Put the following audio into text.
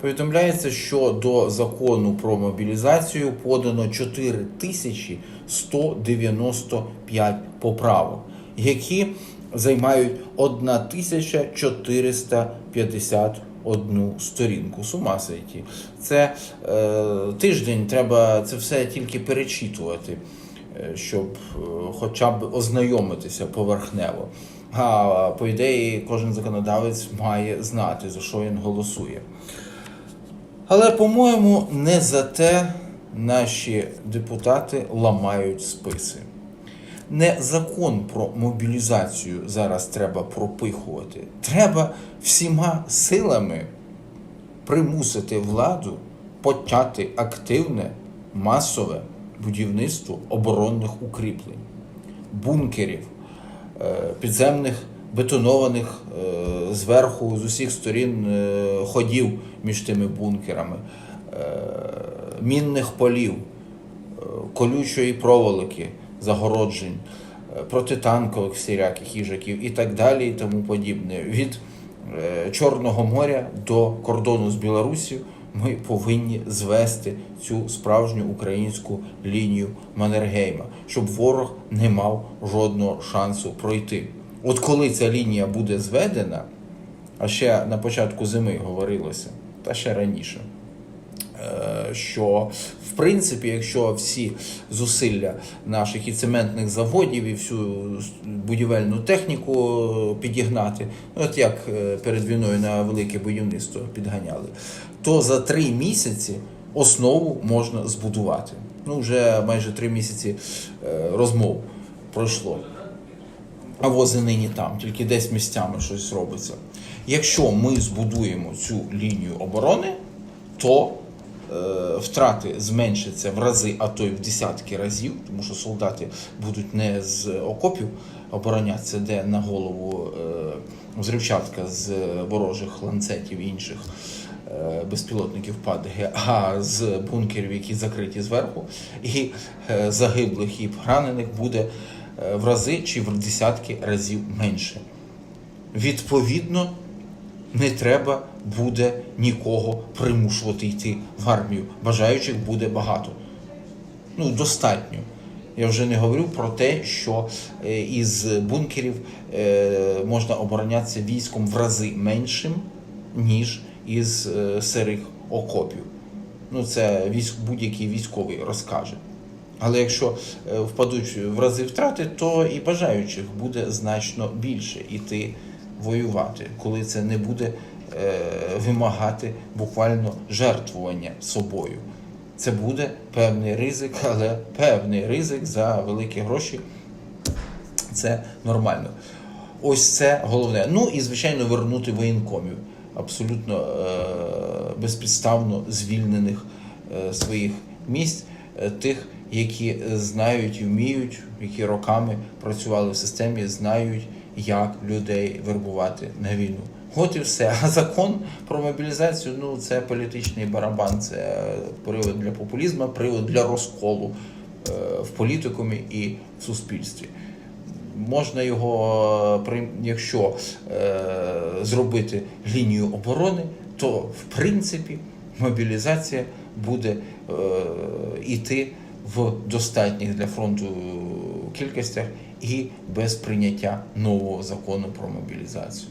Повідомляється, що до закону про мобілізацію подано 4195 поправок, які займають 1451 сторінку. З ума сойти. Це е, тиждень, треба це все тільки перечитувати, е, щоб е, хоча б ознайомитися поверхнево. А по ідеї, кожен законодавець має знати, за що він голосує. Але, по-моєму, не за те наші депутати ламають списи. Не закон про мобілізацію зараз треба пропихувати. Треба всіма силами примусити владу почати активне масове будівництво оборонних укріплень, бункерів, е, підземних бетонованих е, зверху з усіх сторін е, ходів між тими бункерами, е, мінних полів, колючої проволоки, загороджень, протитанкових всіляких їжаків і так далі, і тому подібне. Від Чорного моря до кордону з Білорусі ми повинні звести цю справжню українську лінію Маннергейма, щоб ворог не мав жодного шансу пройти. От коли ця лінія буде зведена, а ще на початку зими говорилося, та ще раніше, е, що в принципі, якщо всі зусилля наших і цементних заводів, і всю будівельну техніку підігнати, ну, от як е, перед війною на велике будівництво підганяли, то за три місяці основу можна збудувати. Ну, вже майже три місяці е, розмов пройшло. А вози нині там, тільки десь місцями щось робиться. Якщо ми збудуємо цю лінію оборони, то е, втрати зменшаться в рази, а то й в десятки разів, тому що солдати будуть не з окопів оборонятися, де на голову е, взривчатка з ворожих ланцетів і інших е, безпілотників падає, а з бункерів, які закриті зверху, і загиблих і поранених буде в рази чи в десятки разів менше. Відповідно, не треба буде нікого примушувати йти в армію. Бажаючих буде багато. Ну, достатньо. Я вже не говорю про те, що е, із бункерів е, можна оборонятися військом в рази меншим, ніж із е, сирих окопів. Ну, це будь-який військовий розкаже. Але якщо е, впадуть в рази втрати, то і бажаючих буде значно більше іти воювати, коли це не буде е, вимагати буквально жертвування собою. Це буде певний ризик, але певний ризик за великі гроші. Це нормально. Ось це головне. Ну і звичайно вернути воєнкомів, абсолютно е, безпідставно звільнених е, своїх місць, е, тих, які знають і вміють, які роками працювали в системі, знають, як людей вербувати на війну. От і все. А закон про мобілізацію ну це політичний барабан, це привод для популізму, привод для розколу е, в політикумі і в суспільстві. Можна його, е, якщо е, зробити лінію оборони, то в принципі мобілізація буде е, йти в достатніх для фронту кількостях і без прийняття нового закону про мобілізацію.